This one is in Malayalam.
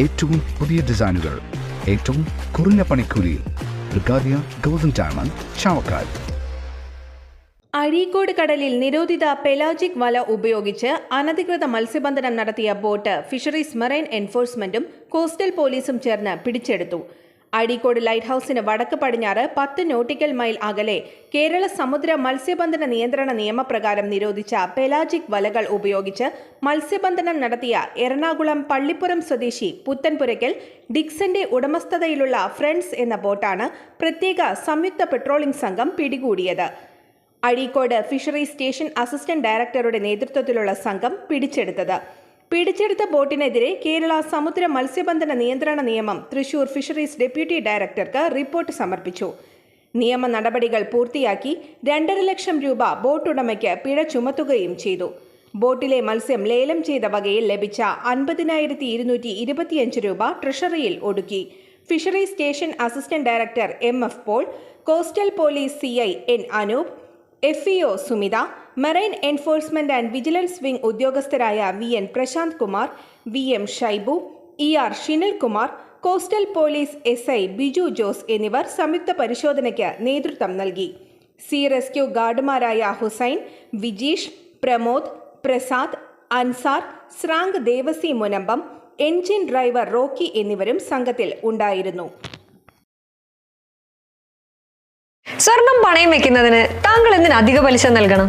ഏറ്റവും പുതിയ ഡിസൈനുകൾ ഏറ്റവും കുറഞ്ഞ പണിക്കൂലിയിൽ. ചാവക്കാട്. അഴീക്കോട് കടലിൽ നിരോധിത പെലാജിക് വല ഉപയോഗിച്ച് അനധികൃത മത്സ്യബന്ധനം നടത്തിയ ബോട്ട് ഫിഷറീസ് മറൈൻ എൻഫോഴ്സ്മെന്റും കോസ്റ്റൽ പോലീസും ചേർന്ന് പിടിച്ചെടുത്തു. അഴീക്കോട് ലൈറ്റ് ഹൌസിന് വടക്ക് പടിഞ്ഞാറ് പത്ത് നോട്ടിക്കൽ മൈൽ അകലെ കേരള സമുദ്ര മത്സ്യബന്ധന നിയന്ത്രണ നിയമപ്രകാരം നിരോധിച്ച പെലാജിക് വലകൾ ഉപയോഗിച്ച് മത്സ്യബന്ധനം നടത്തിയ എറണാകുളം പള്ളിപ്പുറം സ്വദേശി പുത്തൻപുരയ്ക്കൽ ഡിക്സന്റെ ഉടമസ്ഥതയിലുള്ള ഫ്രണ്ട്സ് എന്ന ബോട്ടാണ് പ്രത്യേക സംയുക്ത പെട്രോളിംഗ് സംഘം പിടികൂടിയത്. അഴീക്കോട് ഫിഷറീസ് സ്റ്റേഷൻ അസിസ്റ്റന്റ് ഡയറക്ടറുടെ നേതൃത്വത്തിലുള്ള സംഘം പിടിച്ചെടുത്തത്. പിടിച്ചെടുത്ത ബോട്ടിനെതിരെ കേരള സമുദ്ര മത്സ്യബന്ധന നിയന്ത്രണ നിയമം തൃശൂർ ഫിഷറീസ് ഡെപ്യൂട്ടി ഡയറക്ടർക്ക് റിപ്പോർട്ട് സമർപ്പിച്ചു. നിയമ നടപടികൾ പൂർത്തിയാക്കി രണ്ടര ലക്ഷം രൂപ ബോട്ടുടമയ്ക്ക് പിഴ ചുമത്തുകയും ചെയ്തു. ബോട്ടിലെ മത്സ്യം ലേലം ചെയ്ത വകയിൽ ലഭിച്ച അൻപതിനായിരത്തി ഇരുന്നൂറ്റി ഇരുപത്തിയഞ്ച് രൂപ ട്രഷറിയിൽ ഒടുക്കി. Fisheries station assistant director M F Paul coastal police C I N Anoop F Sumitha marine enforcement and vigilance wing ഉദ്യോഗസ്ഥരായ V N Prasanth Kumar V M Shaibu E R Shinil Kumar coastal police S I Biju Jose എന്നിവർ സംയുക്ത പരിശോധനയ്ക്ക് നേതൃത്വം നൽകി. സി റെസ്ക്യൂ ഗാർഡുമാരായ Hussain Vijeesh Pramod Prasad Ansar സ്രാങ്ക് Devasi Munambam engine driver Rocky എന്നിവരും സംഘത്തിൽ ഉണ്ടായിരുന്നു. സ്വർണം പണയം വെക്കുന്നതിന് താങ്കൾ എന്തിന് അധിക പലിശ നൽകണം?